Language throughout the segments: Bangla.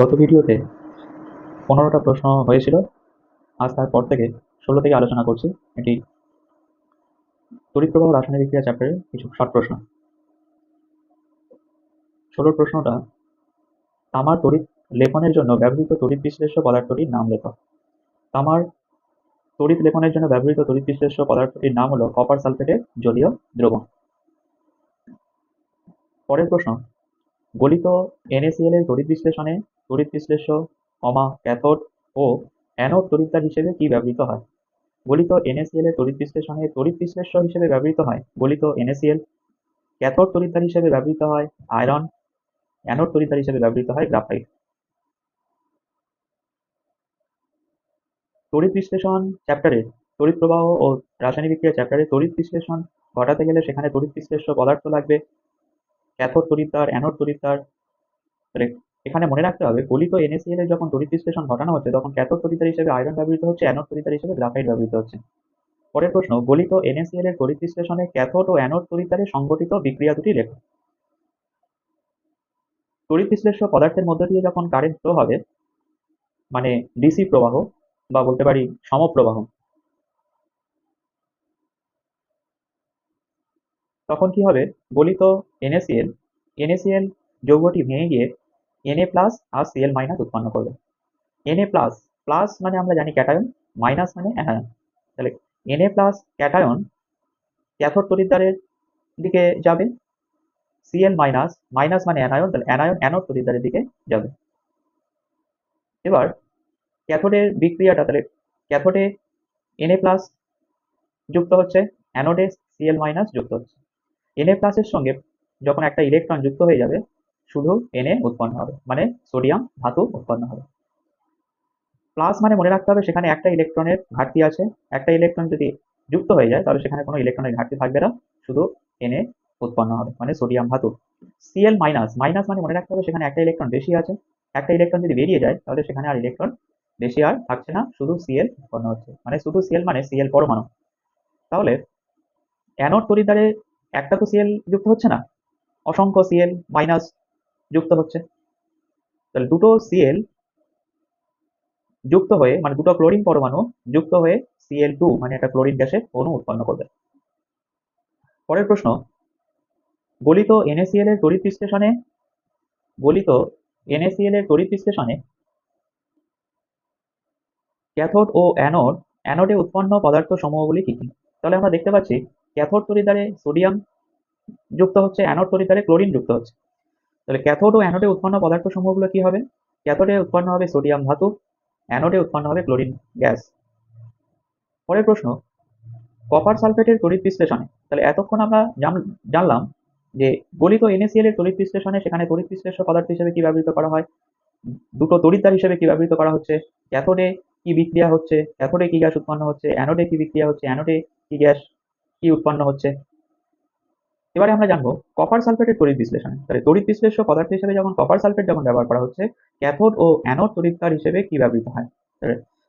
গত ভিডিওতে পনেরোটা প্রশ্ন হয়েছিল। আজ তারপর থেকে ষোলো থেকে আলোচনা করছি। এটি তড়িৎ প্রবাহ রাসায়নিক বিক্রিয়া চ্যাপ্টারের কিছু শর্ট প্রশ্ন। ষোলোর প্রশ্নটা, তামার তড়িৎ লেখনের জন্য ব্যবহৃত তড়িৎ বিশ্লেষ্য পদার্থটির নাম লেখ। তামার তড়িৎ লেখনের জন্য ব্যবহৃত তড়িৎ বিশ্লেষ্য পদার্থটির নাম হলো কপার সালফেটের জলীয় দ্রবণ। পরের প্রশ্ন, গলিত NaCl এর তড়িৎ বিশ্লেষণে তড়িৎ বিশ্লেষ্য, কমা ক্যাথোড ও অ্যানোড তড়িৎদ্বার হিসেবে কি ব্যবহৃত হয়? গলিত NaCl এর তড়িৎ বিশ্লেষণে তড়িৎ বিশ্লেষ্য হিসেবে ব্যবহৃত হয়, গলিত NaCl ক্যাথোড তড়িৎদ্বার হিসেবে ব্যবহৃত হয় আয়রন অ্যানোড তড়িৎদ্বার হিসেবে ব্যবহৃত হয় গ্রাফাইট তড়িৎ বিশ্লেষণ চ্যাপ্টারে তড়িৎ প্রবাহ ও রাসায়নিক বিক্রিয়া চ্যাপ্টারে তড়িৎ বিশ্লেষণ ঘটাতে গেলে সেখানে তড়িৎ বিশ্লেষ্য পদার্থ লাগবে। ক্যাথোড তড়িৎদ্বার অ্যানোড তড়িৎদ্বার তাহলে এখানে মনে রাখতে হবে, গলিত NaCl এর যখন তড়িৎ বিশ্লেষণ ঘটানো হচ্ছে, তখন ক্যাথোড তড়িৎদ্বার হিসেবে আয়রন ব্যবহৃত হচ্ছে অ্যানোড তড়িৎদ্বার হিসেবে গ্রাফাইট ব্যবহৃত হচ্ছে। পরের প্রশ্ন, গলিত NaCl এর তড়িৎ বিশ্লেষণে ক্যাথোড ও অ্যানোড তড়িৎদ্বারে সংঘটিত বিক্রিয়া দুটি লেখো তড়িৎ বিশ্লেষ্য পদার্থের মধ্য দিয়ে যখন কারেন্ট ফ্লো হবে মানে ডিসি প্রবাহ বা বলতে পারি সমপ্রবাহ তখন কি হবে? গলিত NaCl NaCl যৌগটি ভেঙে গিয়ে Na প্লাস আর সিএল মাইনাস উৎপন্ন করবে। Na প্লাস প্লাস মানে আমরা জানি ক্যাটায়ন মাইনাস মানে অ্যানায়ন তাহলে Na প্লাস ক্যাটায়ন ক্যাথোড তড়িৎদ্বারের দিকে যাবে সিএল মাইনাস মাইনাস মানে অ্যানায়ন তাহলে অ্যানায়ন অ্যানোড তড়িৎদ্বারের দিকে যাবে। এবার ক্যাথোডের বিক্রিয়াটা, তাহলে ক্যাথোডে Na প্লাস যুক্ত হচ্ছে অ্যানোডে সিএল মাইনাস যুক্ত হচ্ছে। Na প্লাসের সঙ্গে যখন একটা ইলেকট্রন যুক্ত হয়ে যাবে, শুধু Na উৎপন্ন হবে মানে সোডিয়াম ধাতু উৎপন্ন হবে। প্লাস মানে মনে রাখতে হবে, সেখানে একটা ইলেকট্রনের ঘাটতি আছে। একটা ইলেকট্রন যদি যুক্ত হয়ে যায়, তাহলে সেখানে কোনো ইলেকট্রনের ঘাটতি থাকবে না, শুধু Na উৎপন্ন হবে মানে সোডিয়াম ধাতু। Cl মাইনাস মাইনাস মানে মনে রাখতে হবে, সেখানে একটা ইলেকট্রন বেশি আছে। একটা ইলেকট্রন যদি বেরিয়ে যায়, তাহলে সেখানে আর ইলেকট্রন বেশি আর থাকছে না, শুধু Cl উৎপন্ন হচ্ছে। মানে শুধু Cl মানে Cl পরমাণু। তাহলে অ্যানোড তড়িৎদ্বারে একটা তো সিএল যুক্ত হচ্ছে না। অসংখ্য সিএল মাইনাস যুক্ত হচ্ছে। তাহলে দুটো সিএল যুক্ত হয়ে মানে দুটো ক্লোরিন পরমাণু যুক্ত হয়ে সিএল টু মানে একটা ক্লোরিন গ্যাসের অণু উৎপন্ন করবে। পরের প্রশ্ন, গলিত NaCl এর তড়িৎ বিশ্লেষণে, গলিত NaCl এর তড়িৎ বিশ্লেষণে ক্যাথোড ও অ্যানোড, অ্যানোডে উৎপন্ন পদার্থ সমূহগুলি কি কি? তাহলে আমরা দেখতে পাচ্ছি ক্যাথোড তড়িৎদ্বারে সোডিয়াম যুক্ত হচ্ছে অ্যানোড তড়িৎদ্বারে ক্লোরিন যুক্ত হচ্ছে। তাহলে ক্যাথোড ও অ্যানোডে উৎপন্ন পদার্থ সমূহগুলো কি হবে? ক্যাথোডে উৎপন্ন হবে সোডিয়াম ধাতু অ্যানোডে উৎপন্ন হবে ক্লোরিন গ্যাস পরের প্রশ্ন কপার সালফেটের তড়িৎ বিশ্লেষণে, তাহলে এতক্ষণ আমরা জানলাম যে গলিত NaCl এর তড়িৎ বিশ্লেষণে সেখানে তড়িৎ বিশ্লেষ্য পদার্থ হিসেবে কি ব্যবহৃত করা হয়, দুটো তড়িৎদ্বার হিসেবে কি ব্যবহৃত করা হচ্ছে ক্যাথোডে কি বিক্রিয়া হচ্ছে ক্যাথোডে কি গ্যাস উৎপন্ন হচ্ছে অ্যানোডে কি বিক্রিয়া হচ্ছে অ্যানোডে কি গ্যাস কি উৎপন্ন হচ্ছে? এবারে আমরা জানব কপার সালফেটের তড়িৎ বিশ্লেষণ। তাহলে তড়িৎ বিশ্লেষ্য পদার্থ হিসেবে যখন কপার সালফেট যখন ব্যবহার করা হচ্ছে ক্যাথোড ও অ্যানোড তড়িৎদ্বার হিসেবে কি ব্যবহৃত হয়?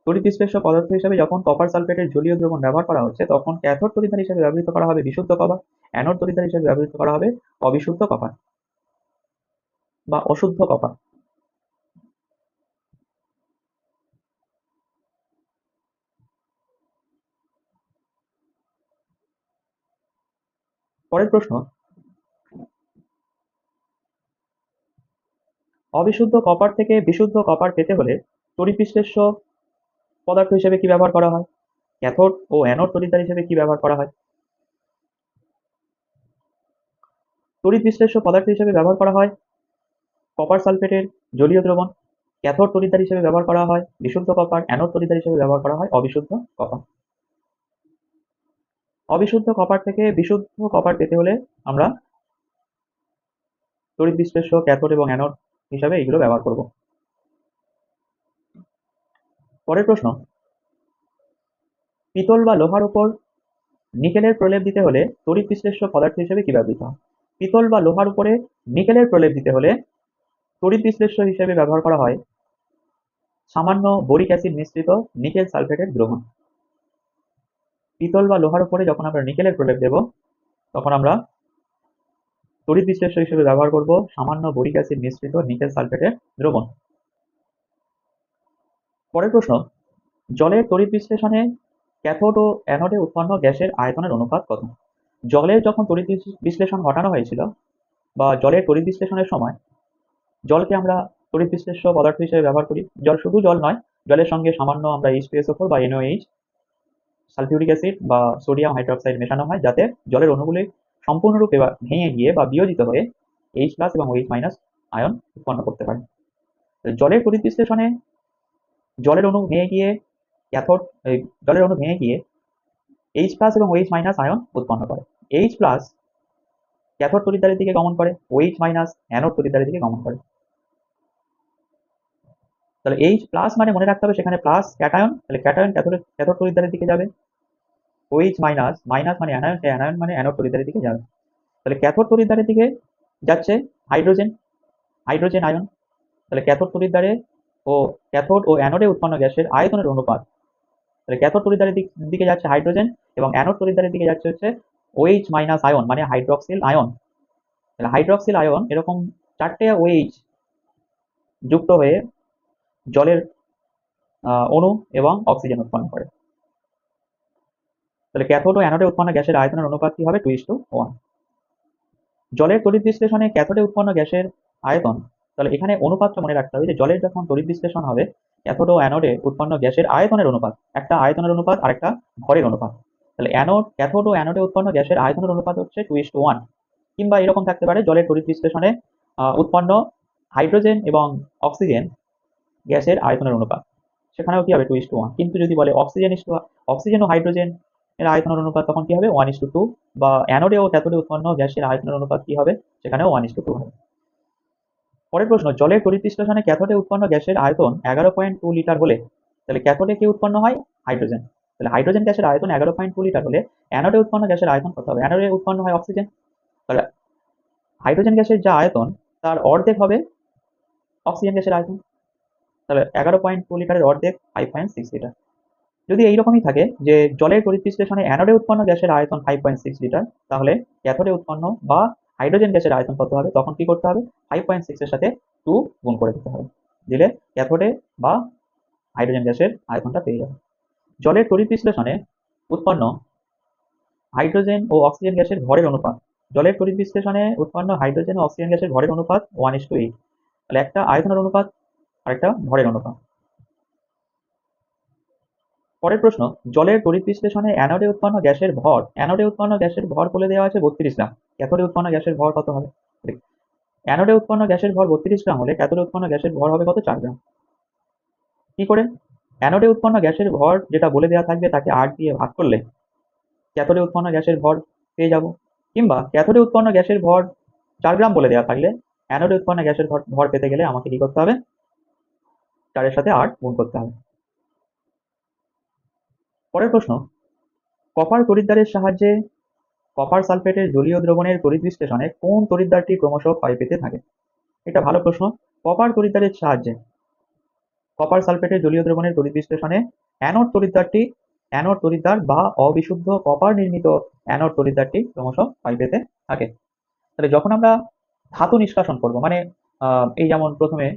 তড়িৎ বিশ্লেষ্য পদার্থ হিসেবে যখন কপার সালফেটের জলীয় দ্রবণ ব্যবহার করা হচ্ছে, তখন ক্যাথোড তড়িৎদ্বার হিসেবে ব্যবহৃত করা হবে বিশুদ্ধ কপার অ্যানোড তড়িৎদ্বার হিসেবে ব্যবহৃত করা হবে অবিশুদ্ধ কপার বা অশুদ্ধ কপার পরের প্রশ্ন, অবিশুদ্ধ কপার থেকে বিশুদ্ধ কপার পেতে হলে তড়িৎ বিশ্লেষ্য পদার্থ হিসেবে কি ব্যবহার করা হয়? ক্যাথোড ও অ্যানোড তড়িৎদ্বার হিসেবে কি ব্যবহার করা হয়? তড়িৎ বিশ্লেষ্য পদার্থ হিসেবে ব্যবহার করা হয় কপার সালফেটের জলীয় দ্রবণ, ক্যাথোড তড়িৎদ্বার হিসেবে ব্যবহার করা হয় বিশুদ্ধ কপার, অ্যানোড তড়িৎদ্বার হিসেবে ব্যবহার করা হয় অবিশুদ্ধ কপার। অবিশুদ্ধ কপার থেকে বিশুদ্ধ কপার পেতে হলে আমরা তড়িৎ বিশ্লেষ্য, ক্যাথোড এবং অ্যানোড হিসাবে এগুলো ব্যবহার করব। পরের প্রশ্ন, পিতল বা লোহার উপর নিকেলের প্রলেপ দিতে হলে তড়িৎ বিশ্লেষ্য পদার্থ হিসেবে কি ব্যবহৃত হয়? পিতল বা লোহার উপরে নিকেলের প্রলেপ দিতে হলে তড়িৎ বিশ্লেষ্য হিসেবে ব্যবহার করা হয় সামান্য বোরিক অ্যাসিড মিশ্রিত নিকেল সালফেটের দ্রবণ পিতল বা লোহার উপরে যখন আমরা নিকেলের প্রলেপ দেব, তখন আমরা তড়িৎ বিশ্লেষ্য হিসেবে ব্যবহার করব সামান্য বরিক অ্যাসিড মিশ্রিত নিকেল সালফেটের দ্রবণ। পরের প্রশ্ন জলের তড়িৎ বিশ্লেষণে ক্যাথোড ও অ্যানোডে উৎপন্ন গ্যাসের আয়তনের অনুপাত কত? জলের যখন তড়িৎ বিশ্লেষণ ঘটানো হয়েছিল বা জলের তড়িৎ বিশ্লেষণের সময়, জলকে আমরা তড়িৎ বিশ্লেষ্য পদার্থ হিসেবে ব্যবহার করি। জল শুধু জল নয়, জলের সঙ্গে সামান্য আমরা এইচ ফোর বা এনওএইচ সালফিউরিক অ্যাসিড বা সোডিয়াম হাইড্রোক্সাইড মেশানো হয় যাতে জলের অণুগুলি সম্পূর্ণরূপে ভেঙে গিয়ে বা বিয়োজিত হয়ে এইচ প্লাস এবং এইচ মাইনাস আয়ন উৎপন্ন করতে পারে। জলের তড়িৎ বিশ্লেষণে জলের অণু ভেঙে গিয়ে ক্যাথোড জলের অণু ভেঙে গিয়ে এইচ প্লাস এবং ওইচ মাইনাস আয়ন উৎপন্ন করে। এইচ প্লাস ক্যাথোড তড়িৎদ্বারের দিকে গমন করে ওইচ মাইনাস অ্যানোড তড়িৎদ্বারের দিকে গমন করে। তাহলে এইচ প্লাস মানে মনে রাখতে হবে সেখানে প্লাস ক্যাটায়ন তাহলে ক্যাটায়ন ক্যাথোড ক্যাথোড তড়িৎদ্বারের দিকে যাবে। ওইচ মাইনাস মাইনাস মানে অ্যানায়ন অ্যানায়ন মানে অ্যানোড তড়িৎদ্বারের দিকে যাবে। তাহলে ক্যাথোড তড়িৎদ্বারের দিকে যাচ্ছে হাইড্রোজেন হাইড্রোজেন আয়ন তাহলে ক্যাথোড তড়িৎদ্বারে ও ক্যাথোড ও অ্যানোডে উৎপন্ন গ্যাসের আয়তনের অনুপাত। তাহলে ক্যাথোড তড়িৎদ্বারের দিক- দিকে যাচ্ছে হাইড্রোজেন এবং অ্যানোড তড়িৎদ্বারের দিকে যাচ্ছে হচ্ছে ওইচ মাইনাস আয়ন মানে হাইড্রক্সিল আয়ন তাহলে হাইড্রক্সিল আয়ন এরকম চারটে ওইচ যুক্ত হয়ে জলের অণু এবং অক্সিজেন উৎপন্ন করে। তাহলে ক্যাথোড ও অ্যানোডে উৎপন্ন গ্যাসের আয়তনের অনুপাত কি হবে? টু ইস টু ওয়ান জলের তড়িৎ বিশ্লেষণে ক্যাথোডে উৎপন্ন গ্যাসের আয়তন, তাহলে এখানে অনুপাতটা মনে রাখতে হবে যে জলের যখন তড়িৎ বিশ্লেষণ হবে ক্যাথোড ও অ্যানোডে উৎপন্ন গ্যাসের আয়তনের অনুপাত, একটা আয়তনের অনুপাত আর একটা ভরের অনুপাত। তাহলে অ্যানোড ক্যাথোড ও অ্যানোডে উৎপন্ন গ্যাসের আয়তনের অনুপাত হচ্ছে টু ইস টু ওয়ান কিংবা এরকম থাকতে পারে, জলের তড়িৎ বিশ্লেষণে উৎপন্ন হাইড্রোজেন এবং অক্সিজেন গ্যাসের আয়তনের অনুপাত। সেখানেও কি হবে? টু ইস টু ওয়ান কিন্তু যদি বলে অক্সিজেন ইস অক্সিজেন ও হাইড্রোজেন এর আয়তনের অনুপাত তখন কি হবে? ওয়ান ইস টু টু বা অ্যানোডে ও ক্যাথোডে উৎপন্ন গ্যাসের আয়তনের অনুপাত কি হবে? সেখানেও ওয়ান ইস টু টু হবে। পরের প্রশ্ন, জলের তড়িৎ বিশ্লেষণে ক্যাথোডে উৎপন্ন গ্যাসের আয়তন এগারো পয়েন্ট টু লিটার হলে, তাহলে ক্যাথোডে কি উৎপন্ন হয়? হাইড্রোজেন তাহলে হাইড্রোজেন গ্যাসের আয়তন এগারো পয়েন্ট টু লিটার হলে অ্যানোডে উৎপন্ন গ্যাসের আয়তন কত হবে? অ্যানোডে উৎপন্ন হয় অক্সিজেন তাহলে হাইড্রোজেন গ্যাসের যা আয়তন, তার অর্ধেক হবে অক্সিজেন গ্যাসের আয়তন। তাহলে এগারো পয়েন্ট টু লিটারের অর্ধেক ফাইভ পয়েন্ট সিক্স লিটার যদি এইরকমই থাকে যে জলের তড়িৎ বিশ্লেষণে অ্যানোডে উৎপন্ন গ্যাসের আয়তন ফাইভ পয়েন্ট সিক্স লিটার তাহলে ক্যাথোডে উৎপন্ন বা হাইড্রোজেন গ্যাসের আয়তন কত হবে? তখন কি করতে হবে? ফাইভ পয়েন্ট সিক্সের সাথে টু গুণ করে দিতে হবে। দিলে ক্যাথোডে বা হাইড্রোজেন গ্যাসের আয়তনটা পেয়ে যাবে। জলের তড়িৎ উৎপন্ন হাইড্রোজেন ও অক্সিজেন গ্যাসের ভরের অনুপাত। জলের তড়িৎ উৎপন্ন হাইড্রোজেন ও অক্সিজেন গ্যাসের ভরের অনুপাত ওয়ান ইস টু এইট তাহলে একটা আয়তনের অনুপাত আরেকটা ভরের অনুপাত পরের প্রশ্ন, জলের তড়িৎ বিশ্লেষণে অ্যানোডে উৎপন্ন গ্যাসের ভর, অ্যানোডে উৎপন্ন গ্যাসের ভর বলে দেওয়া আছে বত্রিশ গ্রাম। ক্যাথোডে উৎপন্ন গ্যাসের ভর কত হবে? অ্যানোডে উৎপন্ন গ্যাসের ভর বত্রিশ গ্রাম হলে ক্যাথোডে উৎপন্ন গ্যাসের ভর হবে কত? চার গ্রাম। কি করে? অ্যানোডে উৎপন্ন গ্যাসের ভর যেটা বলে দেওয়া থাকবে তাকে আট দিয়ে ভাগ করলে ক্যাথোডে উৎপন্ন গ্যাসের ভর পেয়ে যাব। কিংবা ক্যাথোডে উৎপন্ন গ্যাসের ভর চার গ্রাম বলে দেওয়া থাকলে অ্যানোডে উৎপন্ন গ্যাসের ভর পেতে গেলে আমাকে কি করতে হবে? চারের সাথে আট গুণ করতে হবে। পরের প্রশ্ন, কপার তড়িৎদ্বারের সাহায্যে কপার সালফেটের জলীয় দ্রবণের তড়িৎ বিশ্লেষণে কোন তড়িৎদ্বারটি ক্রমশ ক্ষয় পেতে থাকে? এটা ভালো প্রশ্ন। কপার তড়িৎদ্বারের সাহায্যে কপার সালফেটের জলীয় দ্রবণের তড়িৎ বিশ্লেষণে অ্যানোড তড়িৎদ্বারটি, অ্যানোড তড়িৎদ্বার বা অবিশুদ্ধ কপার নির্মিত অ্যানোড তড়িৎদ্বারটি ক্রমশ ক্ষয় পেতে থাকে। তাহলে যখন আমরা ধাতু নিষ্কাশন করব মানে এই যেমন প্রথমে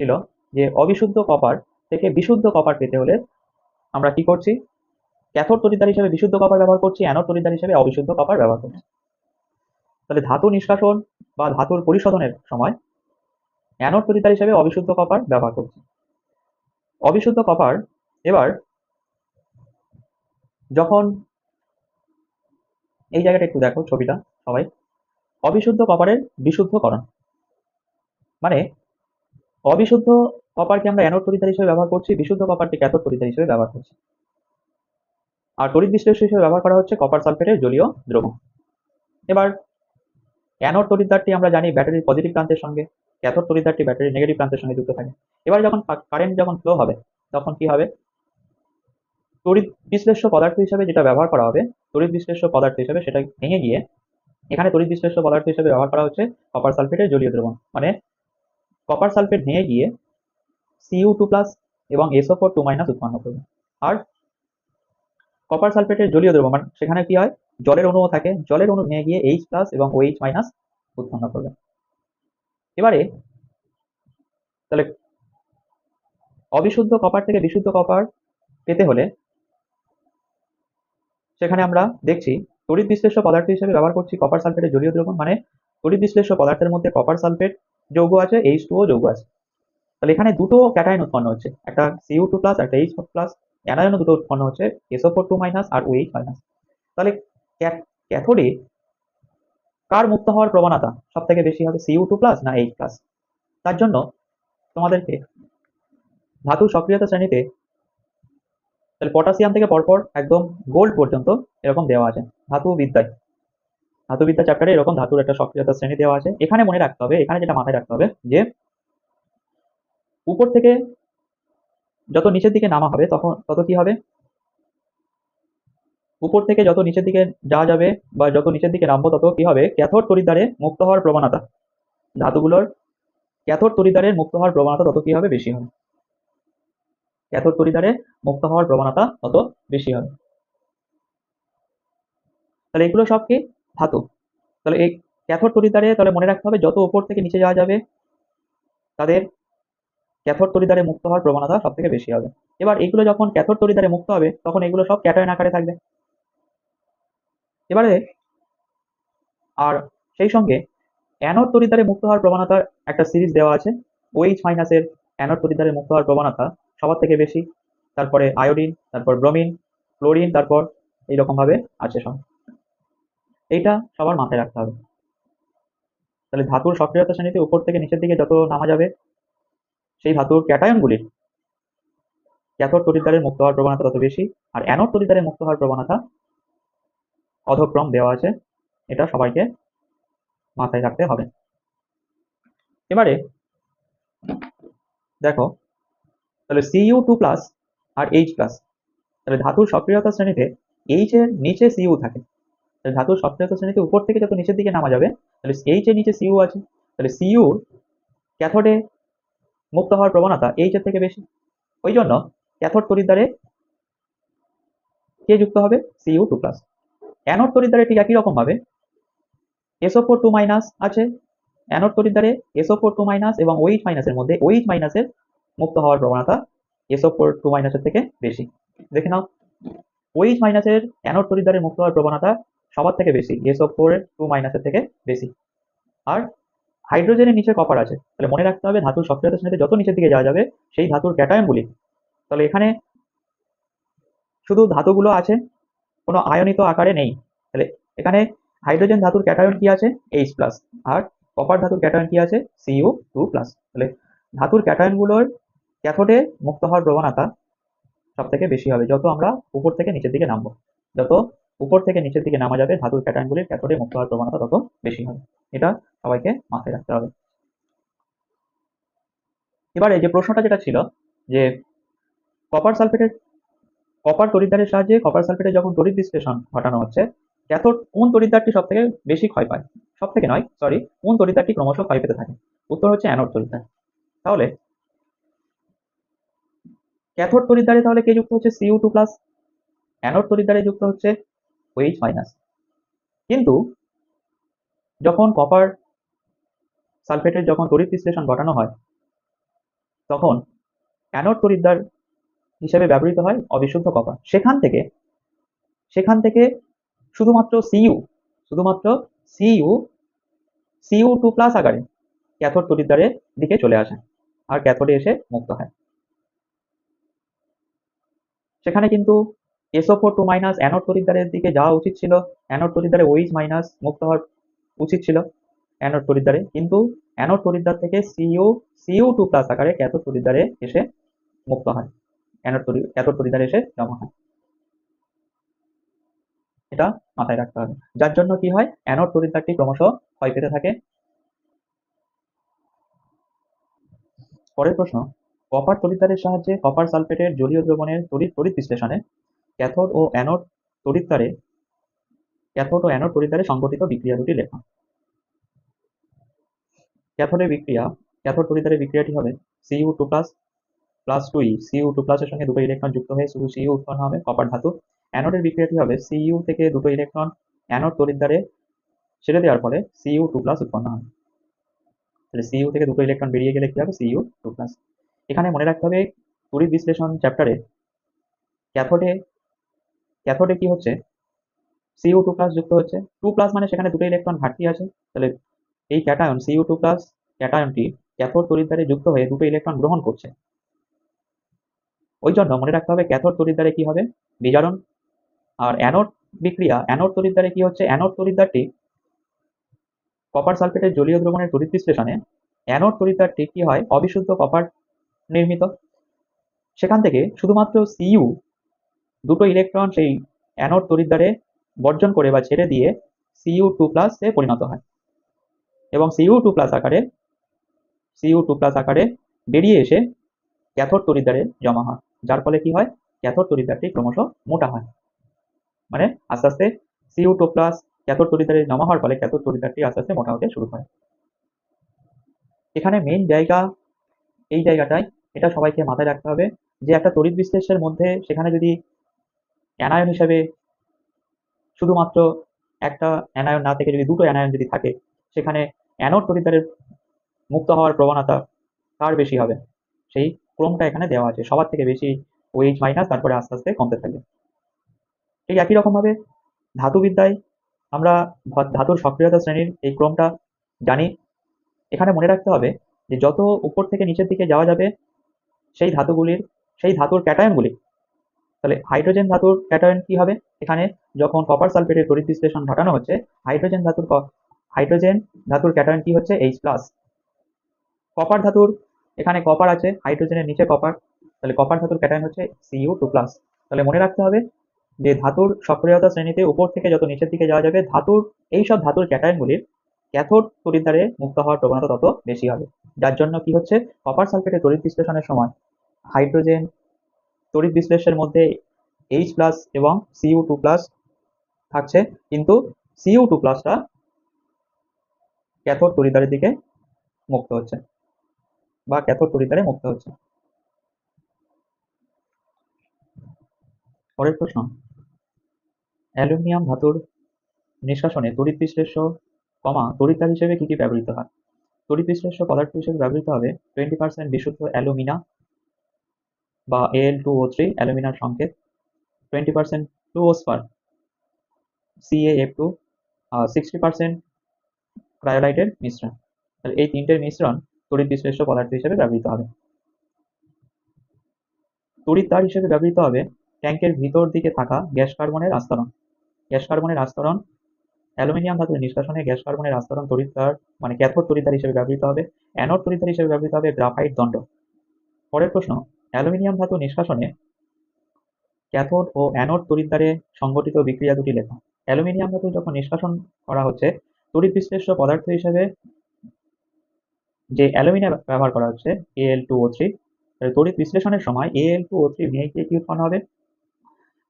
ছিল যে অবিশুদ্ধ কপার থেকে বিশুদ্ধ কপার পেতে হলে আমরা কি করছি? ক্যাথোড তরিদার হিসেবে বিশুদ্ধ কপার ব্যবহার করছি, অ্যানোড তড়িৎদ্বার হিসেবে অবিশুদ্ধ কপার ব্যবহার করছি। তাহলে ধাতু নিষ্কাশন বা ধাতুর পরিশোধনের সময় অ্যানোড তড়িৎদ্বার হিসেবে অবিশুদ্ধ কপার ব্যবহার করছি। অবিশুদ্ধ কপার এবার যখন এই জায়গাটা একটু দেখো ছবিটা সবাই, অবিশুদ্ধ কপারের বিশুদ্ধকরণ। মানে অবিশুদ্ধ কপারকে আমরা অ্যানোড তড়িৎদ্বার হিসেবে ব্যবহার করছি, বিশুদ্ধ কপারকে ক্যাথোড তড়িৎদ্বার হিসেবে ব্যবহার করছি। আর তড়িৎ বিশ্লেষ্য হিসেবে ব্যবহার করা হচ্ছে কপার সালফেটের জলীয় দ্রবণ। এবার অ্যানোড তড়িৎদ্বারটি আমরা জানি ব্যাটারির পজিটিভ প্রান্তের সঙ্গে ক্যাথোড তড়িৎদ্বারটি ব্যাটারির নেগেটিভ প্রান্তের সঙ্গে যুক্ত থাকে। এবার যখন কারেন্ট যখন ফ্লো হবে, তখন কি হবে? তড়িৎ বিশ্লেষ্য পদার্থ হিসেবে যেটা ব্যবহার করা হবে, তড়িৎ বিশ্লেষ্য পদার্থ হিসেবে সেটা ভেঙে গিয়ে, এখানে তড়িৎ বিশ্লেষ্য পদার্থ হিসেবে ব্যবহার করা হচ্ছে কপার সালফেটের জলীয় দ্রবণ। মানে কপার সালফেট ভেঙে গিয়ে সিইউ টু প্লাস এবং এসও ফোর টু মাইনাস উৎপন্ন করবে। আর কপার সালফেটের জলীয় দ্রবণ মানে সেখানে কি হয়? জলের অণুও থাকে। জলের অণু ভেঙে গিয়ে এইচ প্লাস এবং ওএইচ মাইনাস উৎপন্ন করবে। এবারে তাহলে অবিশুদ্ধ কপার থেকে বিশুদ্ধ কপার পেতে হলে সেখানে আমরা দেখছি তড়িৎ বিশ্লেষ্য পদার্থ হিসেবে ব্যবহার করছি কপার সালফেটের জলীয় দ্রবণ মানে তড়িৎ বিশ্লেষ্য পদার্থের মধ্যে কপার সালফেট যৌগ আছে এইচ টু ও যৌগ আছে। তাহলে এখানে দুটো ক্যাটায়ন উৎপন্ন হচ্ছে, একটা সিইউ টু প্লাস একটা এইচ প্লাস অ্যানায়নও দুটো উৎপন্ন হচ্ছে এসও ফোর টু মাইনাস আর ওএইচ মাইনাস তাহলে ক্যাথোডে কার মুক্ত হওয়ার প্রবণতা সব থেকে বেশি হবে সিইউ টু প্লাস না এইচ প্লাস তার জন্য তোমাদেরকে ধাতু সক্রিয়তা শ্রেণীতে তাহলে পটাশিয়াম থেকে পরপর একদম গোল্ড পর্যন্ত এরকম দেওয়া আছে, ধাতু বিদ্যায়। ধাতুবিদ্যা চ্যাপ্টারে এরকম ধাতুর একটা সক্রিয়তা শ্রেণি দেওয়া আছে। এখানে মনে রাখতে হবে, এখানে যেটা মাথায় রাখতে হবে, যে উপর থেকে যত নিচের দিকে নামা হবে, তখন তত কি হবে? উপর থেকে যত নিচের দিকে যাওয়া যাবে বা যত নিচের দিকে নামবো, তত কি হবে? ক্যাথোড তরিদ্বারে মুক্ত হওয়ার প্রবণতা। ধাতুগুলোর ক্যাথর তরিদ্বারের মুক্ত হওয়ার প্রবণতা তত কি হবে? বেশি হবে। ক্যাথর তরিদ্বারে মুক্ত হওয়ার প্রবণতা তত বেশি হবে। তাহলে এগুলো সব কি? ধাতু তাহলে এই ক্যাথোড তরিদ্বারে তাহলে মনে রাখতে হবে যত উপর থেকে নিচে যাওয়া যাবে, তাদের ক্যাথোড তরিদ্বারে মুক্ত হওয়ার প্রবণতা সব থেকে বেশি হবে। এবার এগুলো যখন ক্যাথোড তরিদ্বারে মুক্ত হবে, তখন এগুলো সব ক্যাটায়ন আকারে থাকবে। এবারে, আর সেই সঙ্গে অ্যানোড তরিদ্বারে মুক্ত হওয়ার প্রবণতার একটা সিরিজ দেওয়া আছে ওইচ মাইনাসের অ্যানোড তরিদ্বারে মুক্ত হওয়ার প্রবণতা সবার থেকে বেশি। তারপরে আয়োডিন তারপর ব্রোমিন ক্লোরিন তারপর এইরকমভাবে আছে সব। এইটা সবার মাথায় রাখতে হবে। তাহলে ধাতুর সক্রিয়তা শ্রেণীতে উপর থেকে নিচের দিকে যত নামা যাবে, সেই ধাতুর ক্যাটায়নগুলির ক্যাথর তরিদ্বারের মুক্ত হওয়ার প্রবণতা তত বেশি, আর অ্যানোড তরিদ্বারের মুক্ত হওয়ার প্রবণতা অধক্রম দেওয়া আছে। এটা সবাইকে মাথায় রাখতে হবে। এবারে দেখো, তাহলে সিইউ টু প্লাস আর এইচ প্লাস তাহলে ধাতুর সক্রিয়তা শ্রেণীতে এইচ এর নিচে সিইউ থাকে। তাহলে ধাতুর সক্রিয়তা শ্রেণীতে উপর থেকে যত নিচের দিকে নামা যাবে, তাহলে এইচ এর নিচে সিইউ আছে, তাহলে সিইউ ক্যাথোডে মুক্ত হওয়ার প্রবণতা এইচ এর থেকে বেশি। ওই জন্য ক্যাথোড তরিদ্বারে কে যুক্ত হবে? সিইউ টু প্লাস অ্যানোড তরিদ্বারে ঠিক একই রকম ভাবে এসও ফোর টু মাইনাস আছে অ্যানোড তরিদ্বারে এসও ফোর টু মাইনাস এবং ওইচ মাইনাসের মধ্যে ওইচ মাইনাসের মুক্ত হওয়ার প্রবণতা এসও ফোর টু মাইনাসের থেকে বেশি। দেখে নাও ওইচ মাইনাসের অ্যানোড তরিদ্বারে মুক্ত হওয়ার প্রবণতা সবার থেকে বেশি এসও ফোর টু মাইনাসের থেকে বেশি। আর হাইড্রোজেনের নিচে কপার আছে। তাহলে মনে রাখতে হবে ধাতুর সক্রিয়তা শ্রেণীতে যত নিচের দিকে যাওয়া যাবে, সেই ধাতুর ক্যাটায়নগুলি তাহলে এখানে শুধু ধাতুগুলো আছে, কোনো আয়নিত আকারে নেই। তাহলে এখানে হাইড্রোজেন ধাতুর ক্যাটায়ন কি আছে? এইচ প্লাস আর কপার ধাতুর ক্যাটায়ন কি আছে? সিইউ টু প্লাস তাহলে ধাতুর ক্যাটায়নগুলোর ক্যাথোডে মুক্ত হওয়ার প্রবণতা সব থেকে বেশি হবে, যত আমরা উপর থেকে নিচের দিকে নামবো। যত উপর থেকে নিচের দিকে নামা যাবে, ধাতুর ক্যাটায়নগুলির ক্যাথোডে মুক্ত হওয়ার প্রবণতা তত বেশি হবে। এটা সবাইকে মাথায় রাখতে হবে। এবারে যে প্রশ্নটা যেটা ছিল, যে কপার সালফেটের কপার তরিদ্বারের সাহায্যে কপার সালফেটের যখন তড়িৎ বিশ্লেষণ ঘটানো হচ্ছে, ক্যাথোড কোন তরিদ্বারটি সব থেকে বেশি ক্ষয় পায়? সব থেকে নয় সরি কোন তরিদ্বারটি ক্রমশ ক্ষয় পেতে থাকে? উত্তর হচ্ছে অ্যানোড তরিদ্বার তাহলে ক্যাথোড তরিদ্বারে তাহলে কে যুক্ত হচ্ছে? সিইউ টু প্লাস অ্যানোড তরিদ্বারে যুক্ত হচ্ছে ওইচ মাইনাস কিন্তু যখন কপার সালফেটের যখন তড়িৎ বিশ্লেষণ ঘটানো হয়, তখন অ্যানোড তরিদ্বার হিসেবে ব্যবহৃত হয় অবিশুদ্ধ কপার সেখান থেকে সেখান থেকে শুধুমাত্র সিইউ শুধুমাত্র সিইউ সিইউ টু প্লাস আকারে ক্যাথোড তরিদ্বারের দিকে চলে আসে আর ক্যাথোডে এসে মুক্ত হয়। সেখানে কিন্তু SO four two minus anode তরিদ্বারের দিকে যাওয়া উচিত ছিল। অ্যানোড তরিদ্বারে ওইচ মাইনাস মুক্ত হওয়ার উচিত ছিল অ্যানোড তরিদ্বারে কিন্তু অ্যানোড তরিদ্বার থেকে সিইউ সিইউ টু প্লাস আকারে ক্যাথোড তরিদ্বারে এসে মুক্ত হয়। অ্যানোড তরি, ক্যাথোড তরিদ্বারে এসে জমা হয়। এটা মাথায় রাখতে হবে। যার জন্য কি হয়? অ্যানোড তরিদ্বারটি ক্রমশ ক্ষয় পেতে থাকে। পরের প্রশ্ন, কপার তরিদ্বারের সাহায্যে কপার সালফেটের জলীয় দ্রবণের তড়িৎ তড়িৎ বিশ্লেষণে ক্যাথোড ও অ্যানোড তড়িৎদ্বারে, ক্যাথোড ও অ্যানোড তড়িৎদ্বারে সংঘটিত বিক্রিয়া দুটি লেখা। ক্যাথোডের বিক্রিয়া, ক্যাথোড তড়িৎদ্বারের বিক্রিয়াটি হবে CU two plus plus two E CU two প্লাসের সঙ্গে দুটো ইলেকট্রন যুক্ত হয়ে শুধু সিইউ উৎপন্ন হবে কপার ধাতু। অ্যানোডের বিক্রিয়াটি হবে সিইউ থেকে দুটো ইলেকট্রন অ্যানোড তড়িৎদ্বারে ছেড়ে দেওয়ার ফলে সিইউ টু প্লাস উৎপন্ন হয় তাহলে সিইউ থেকে দুটো ইলেকট্রন বেরিয়ে গেলে কি হবে? সিইউ টু প্লাস এখানে মনে রাখতে হবে তড়িৎ বিশ্লেষণ চ্যাপ্টারে ক্যাথোডে ক্যাথোডে কি হচ্ছে? সিইউ টু প্লাস যুক্ত হচ্ছে। টু প্লাস মানে সেখানে দুটো ইলেকট্রন ঘাটতি আছে। তাহলে এই ক্যাটায়ন সিইউ টু প্লাস ক্যাটায়নটি ক্যাথোড তড়িৎদ্বারে যুক্ত হয়ে দুটো ইলেকট্রন গ্রহণ করছে। ওই জন্য মনে রাখতে হবে ক্যাথোড তড়িৎদ্বারে কি হবে? বিজারণ। আর অ্যানোড বিক্রিয়া অ্যানোড তড়িৎদ্বারে কি হচ্ছে? অ্যানোড তড়িৎদ্বারটি কপার সালফেটের জলীয় দ্রবণের তড়িৎ বিশ্লেষণে অ্যানোড তড়িৎদ্বারটি কি হয়? অবিশুদ্ধ কপার নির্মিত। সেখান থেকে শুধুমাত্র সিইউ দুটো ইলেকট্রন সেই অ্যানোড তড়িৎদ্বারে বর্জন করে বা ছেড়ে দিয়ে সিইউ টু প্লাসে পরিণত হয়। এবং সিইউ টু প্লাস আকারে সিইউ টু প্লাস আকারে বেরিয়ে এসে ক্যাথোড তড়িৎদ্বারে জমা হয়। যার ফলে কি হয়? ক্যাথোড তড়িৎদ্বারটি ক্রমশ মোটা হয়। মানে আস্তে আস্তে সিইউ টু প্লাস ক্যাথোড তড়িৎদ্বারে জমা হওয়ার ফলে ক্যাথোড তড়িৎদ্বারটি আস্তে আস্তে মোটা হতে শুরু করে এখানে মেইন জায়গা, এই জায়গাটায় এটা সবাইকে মাথায় রাখতে হবে যে একটা তড়িৎ বিশ্লেষের মধ্যে সেখানে যদি অ্যানায়ন হিসাবে শুধুমাত্র একটা অ্যানায়ন না থেকে যদি দুটো অ্যানায়ন যদি থাকে, সেখানে অ্যানোড তড়িৎদ্বারের মুক্ত হওয়ার প্রবণতা কার বেশি হবে? সেই ক্রমটা এখানে দেওয়া আছে। সবার থেকে বেশি ওএইচ মাইনাস তারপরে আস্তে আস্তে কমতে থাকবে। ঠিক একই রকমভাবে ধাতুবিদ্যায় আমরা ধাতুর সক্রিয়তা শ্রেণির এই ক্রমটা জানি। এখানে মনে রাখতে হবে যে যত উপর থেকে নিচের দিকে যাওয়া যাবে, সেই ধাতুগুলির, সেই ধাতুর ক্যাটায়নগুলি তাহলে হাইড্রোজেন ধাতুর ক্যাটায়ন কি হবে? এখানে যখন কপার সালফেটের তড়িৎ বিশ্লেষণ ঘটানো হচ্ছে হাইড্রোজেন ধাতুর হাইড্রোজেন ধাতুর ক্যাটায়ন কি হচ্ছে? এইচ প্লাস কপার ধাতুর, এখানে কপার আছে হাইড্রোজেনের নিচে কপার তাহলে কপার ধাতুর ক্যাটায়ন হচ্ছে সিইউ টু প্লাস তাহলে মনে রাখতে হবে যে ধাতুর সক্রিয়তা শ্রেণীতে উপর থেকে যত নিচের দিকে যাওয়া যাবে, ধাতুর, এই সব ধাতুর ক্যাটায়নগুলির ক্যাথোড তড়িৎদ্বারে মুক্ত হওয়ার প্রবণতা তত বেশি হবে। যার জন্য কি হচ্ছে? কপার সালফেটের তড়িৎ বিশ্লেষণের সময় হাইড্রোজেন তড়িৎ বিশ্লেষের মধ্যে এইচ প্লাস এবং সিইউ টু প্লাস থাকছে। কিন্তু সিইউ টু প্লাসটা ক্যাথোড তড়িৎদ্বারের দিকে মুক্ত হচ্ছে বা ক্যাথোড তড়িৎদ্বারে মুক্ত হচ্ছে। পরের প্রশ্ন। অ্যালুমিনিয়াম ধাতুর নিষ্কাশনে তড়িৎ বিশ্লেষ্য কমা তড়িৎদ্বার হিসেবে কি কি ব্যবহৃত হয়? তড়িৎ বিশ্লেষ্য পদার্থ হিসেবে ব্যবহৃত হবে টোয়েন্টি পার্সেন্ট বিশুদ্ধ অ্যালুমিনা বা এল টু ও থ্রি অ্যালুমিনার সংকেত twenty percent fluorspar CAF two sixty percent ক্রায়োলাইটের মিশ্রণ। তাহলে এই তিনটের মিশ্রণ তড়িৎ বিশ্লেষ্য পদার্থ হিসেবে ব্যবহৃত হবে। তড়িৎ তার হিসেবে ব্যবহৃত হবে ট্যাঙ্কের ভিতর দিকে থাকা গ্যাস কার্বনের আস্তরণ। গ্যাস কার্বনের আস্তরণ, অ্যালুমিনিয়াম ধাতুর নিষ্কাশনে গ্যাস কার্বনের আস্তরণ তড়িৎ তার মানে ক্যাথোড তড়িৎদ্বার হিসেবে ব্যবহৃত হবে, অ্যানোড তড়িৎদ্বার হিসেবে ব্যবহৃত হবে গ্রাফাইট দণ্ড। পরের প্রশ্ন অ্যালুমিনিয়াম ধাতু নিষ্কাশনে ক্যাথোড ও অ্যানোড তড়িৎদ্বারে সংগঠিত বিক্রিয়া দুটি লেখা। অ্যালুমিনিয়াম ধাতু যখন নিষ্কাশন করা হচ্ছে, তড়িৎ বিশ্লেষ্য পদার্থ হিসেবে যে অ্যালুমিনিয়াম ব্যবহার করা হচ্ছে এল টু ও থ্রি তড়িৎ বিশ্লেষণের সময় এ এল টু ও থ্রি ভেঙে গিয়ে কি উৎপন্ন হবে।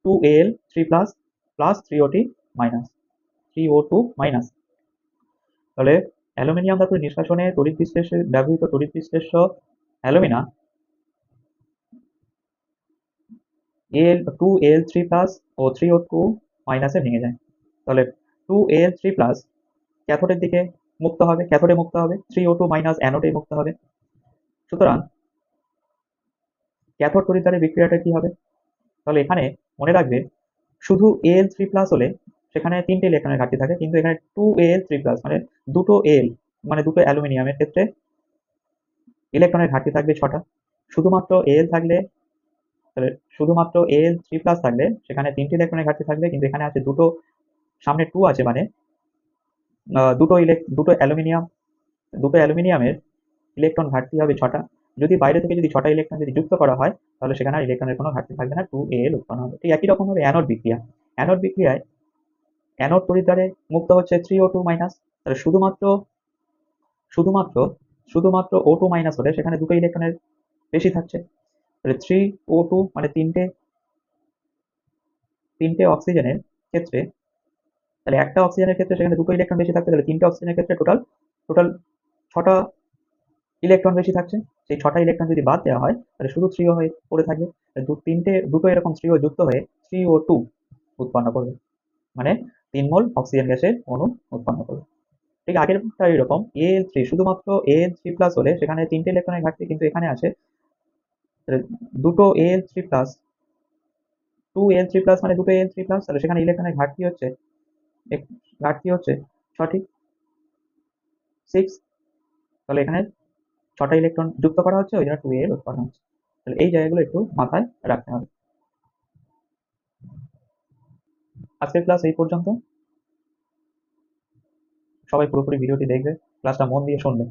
Two A L three plus plus three OT minus three O two minus তাহলে অ্যালুমিনিয়াম ধাতুর নিষ্কাশনে তড়িৎ বিশ্লেষে ব্যবহৃত তড়িৎ বিশ্লেষ্য alumina L two L three plus O three O two মাইনাসে ভেঙে যায়। তাহলে টু এল থ্রি প্লাস ক্যাথোডের দিকে মুক্ত হবে ক্যাথোডে মুক্ত হবে থ্রি ও টু মাইনাস অ্যানোডে মুক্ত হবে। সুতরাং ক্যাথোড তড়িৎদ্বারের বিক্রিয়াটা কি হবে? তাহলে এখানে মনে রাখবে, শুধু এল থ্রি প্লাস হলে সেখানে তিনটে ইলেকট্রনের ঘাটতি থাকে, কিন্তু এখানে টু এল থ্রি প্লাস মানে দুটো এল মানে দুটো অ্যালুমিনিয়ামের ক্ষেত্রে ইলেকট্রনের ঘাটতি থাকবে ছটা। শুধুমাত্র এল থাকলে তাহলে শুধুমাত্র এল থ্রি প্লাস থাকলে সেখানে তিনটি ইলেকট্রনের ঘাটতি থাকবে, কিন্তু এখানে আছে দুটো, সামনে টু আছে মানে দুটো ইলেক দুটো অ্যালুমিনিয়াম, দুটো অ্যালুমিনিয়ামের ইলেকট্রন ঘাটতি হবে ছটা। যদি বাইরে থেকে যদি ছটা ইলেকট্রন যদি যুক্ত করা হয়, তাহলে সেখানে আর ইলেকট্রনের কোনো ঘাটতি থাকবে না টু এল উৎপন্ন হবে। ঠিক একই রকম হবে অ্যানোড বিক্রিয়া। অ্যানোড বিক্রিয়ায় অ্যানোড তড়িৎদ্বারে মুক্ত হচ্ছে থ্রি ও টু মাইনাস তাহলে শুধুমাত্র শুধুমাত্র শুধুমাত্র ও টু মাইনাস হলে সেখানে দুটো ইলেকট্রনের বেশি থাকছে। থ্রি ও টু মানে তিনটে তিনটে অক্সিজেনের ক্ষেত্রে, তাহলে একটা অক্সিজেনের ক্ষেত্রে সেখানে দুটো ইলেকট্রন বেশি থাকছে তাহলে তিনটে অক্সিজেনের ক্ষেত্রে টোটাল টোটাল ছটা ইলেকট্রন বেশি থাকছে। সেই ছটা ইলেকট্রন যদি বাদ দেওয়া হয়, তাহলে শুধু থ্রি হয়ে পড়ে থাকবে। দু তিনটে, দুটো এরকম থ্রি ও যুক্ত হয়ে থ্রি ও টু উৎপন্ন করবে। মানে তিন মোল অক্সিজেন গ্যাসের অণু উৎপন্ন করবে। ঠিক আগেরটা এরকম এ থ্রি শুধুমাত্র এ এল থ্রি প্লাস হলে সেখানে তিনটে ইলেকট্রনের ঘাটতি কিন্তু এখানে আছে দুটো A L three plus two L three plus মানে দুটো এল থ্রি প্লাস তাহলে সেখানে ইলেকট্রনের ঘাটতি হচ্ছে ঘাটতি হচ্ছে সঠিক সিক্স তাহলে এখানে ছটা ইলেকট্রন যুক্ত করা হচ্ছে, ওই জন্য টু এল উৎপন্ন হচ্ছে। তাহলে এই জায়গাগুলো একটু মাথায় রাখতে হবে। আজকের ক্লাস এই পর্যন্ত। সবাই পুরোপুরি ভিডিওটি দেখবে ক্লাসটা মন দিয়ে শুনবে।